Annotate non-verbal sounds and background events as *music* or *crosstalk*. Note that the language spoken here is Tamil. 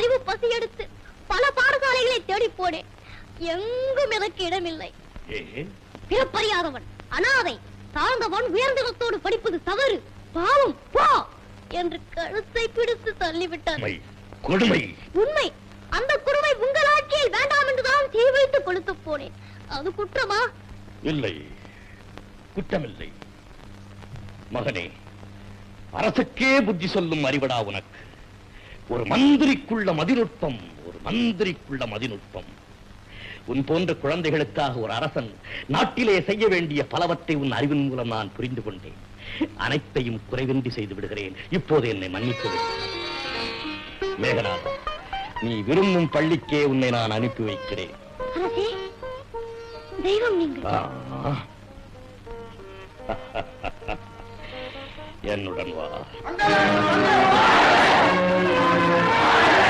அறிவு பசி எடுத்து பல பாடசாலைகளை தேடி போனேன். எங்கும் எனக்கு இடமில்லை. பிறப்பறியாதவன் அனாதை தாழ்ந்தவன் உயர்ந்தவத்தோடு படிப்பது தவறு. பாவம் போ! என்று கழுத்தை பிடித்து தள்ளிவிட்டார். கொடுமை, கொடுமை. உண்மை. அந்த குருவை உங்கள் ஆட்சியில் வேண்டாம் என்றுதான் தீ வைத்து கொளுத்து போனேன். அது குற்றமா? இல்லை. குற்றமில்லை. மகனே அரசுக்கே புத்தி சொல்லும் அறிவடா உனக்கு. ஒரு மந்திரிக்குள்ள மதிநுட்பம் ஒரு மந்திரிக்குள்ள மதிநுட்பம். உன் போன்ற குழந்தைகளுக்காக ஒரு அரசன் நாட்டிலே செய்ய வேண்டிய பலவற்றை உன் அறிவின் மூலம் நான் புரிந்து கொண்டேன். அனைத்தையும் குறைவின்றி செய்து விடுகிறேன். இப்போது என்னை மன்னித்து விடு. மேகநாதன் நீ விரும்பும் பள்ளிக்கே உன்னை நான் அனுப்பி வைக்கிறேன். *laughs* என்னுடன் வா.